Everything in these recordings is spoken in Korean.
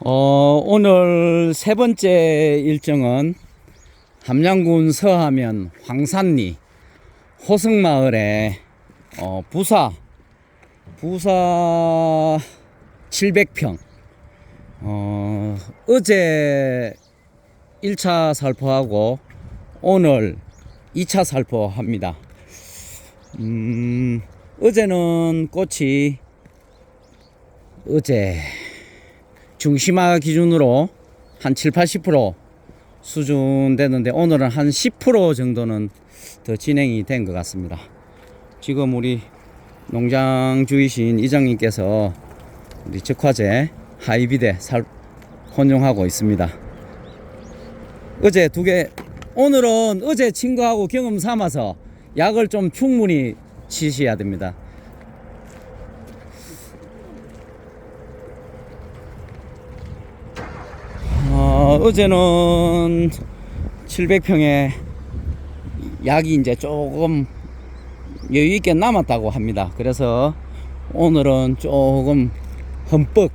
어, 오늘 세 번째 일정은 함양군 서하면 황산리 호승마을에 어, 부사 부사 700평 어, 어제 1차 살포하고 오늘 2차 살포합니다. 음, 어제는 꽃이 어제 중심화 기준으로 한 7, 80% 수준 되는데 오늘은 한 10% 정도는 더 진행이 된 것 같습니다. 지금 우리 농장 주이신 이장님께서 우리 적화제 하이비데 살 혼용하고 있습니다. 어제 두 개, 오늘은 어제 친 거하고 경험 삼아서 약을 좀 충분히 치셔야 됩니다. 어, 어제는 700평에 약이 이제 조금 여유 있게 남았다고 합니다. 그래서 오늘은 조금 흠뻑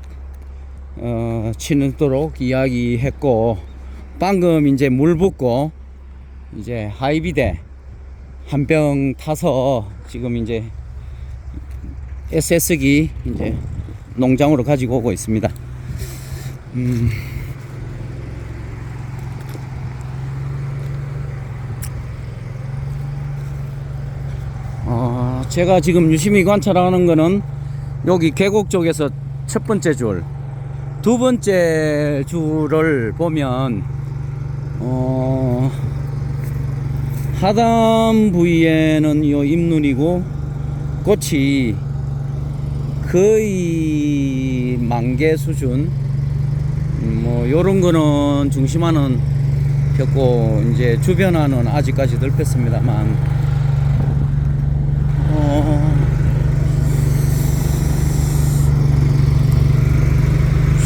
어, 치는도록 이야기했고 방금 이제 물 붓고 이제 하이비데 한 병 타서 지금 이제 SS기 이제 농장으로 가지고 오고 있습니다. 음. 어, 제가 지금 유심히 관찰하는 거는 여기 계곡 쪽에서 첫 번째 줄, 두 번째 줄을 보면 어, 하단 부위에는 요 잎눈이고 꽃이 거의 만개 수준. 음, 뭐 요런 거는 중심화는 폈고 이제 주변화는 아직까지 덜 폈습니다만 어,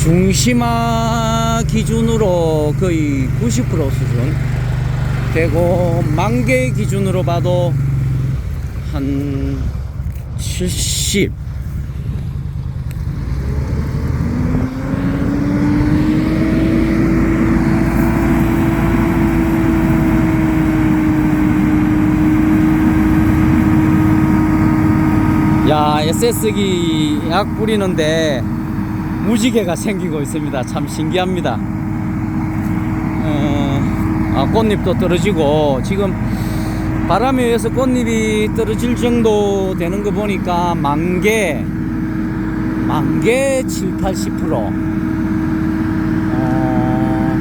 중심화 기준으로 거의 90% 수준 되고 만개 기준으로 봐도 한 70. 야, SS기 약 뿌리는데 무지개가 생기고 있습니다. 참 신기합니다. 어, 아, 꽃잎도 떨어지고 지금 바람에 의해서 꽃잎이 떨어질 정도 되는 거 보니까 만개, 만개 7, 80%. 어,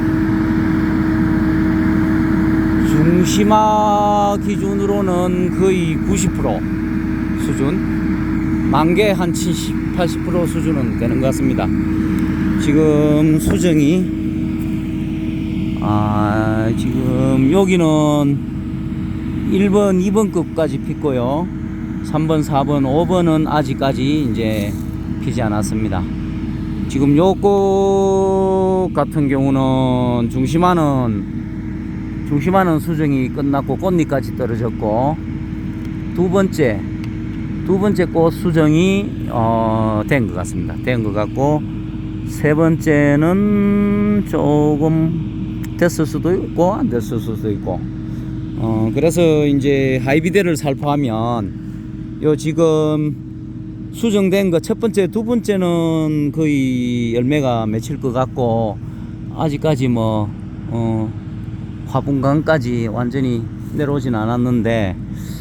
중심화 기준으로는 거의 90% 수준. 만개 한 70, 80% 수준은 되는 것 같습니다. 지금 수정이 아 지금 여기는 1번, 2번 급까지 폈고요. 3번, 4번, 5번은 아직까지 이제 피지 않았습니다. 지금 요꽃 같은 경우는 중심화는 중심화는 수정이 끝났고 꽃잎까지 떨어졌고 두 번째 두 번째 꽃 수정이 어, 된 것 같습니다. 된 것 같고 세 번째는 조금 됐을 수도 있고 안 됐을 수도 있고 어, 그래서 이제 하이비데를 살포하면 요 지금 수정된 거 첫 번째 두 번째는 거의 열매가 맺힐 것 같고 아직까지 뭐 어, 화분간까지 완전히 내려오진 않았는데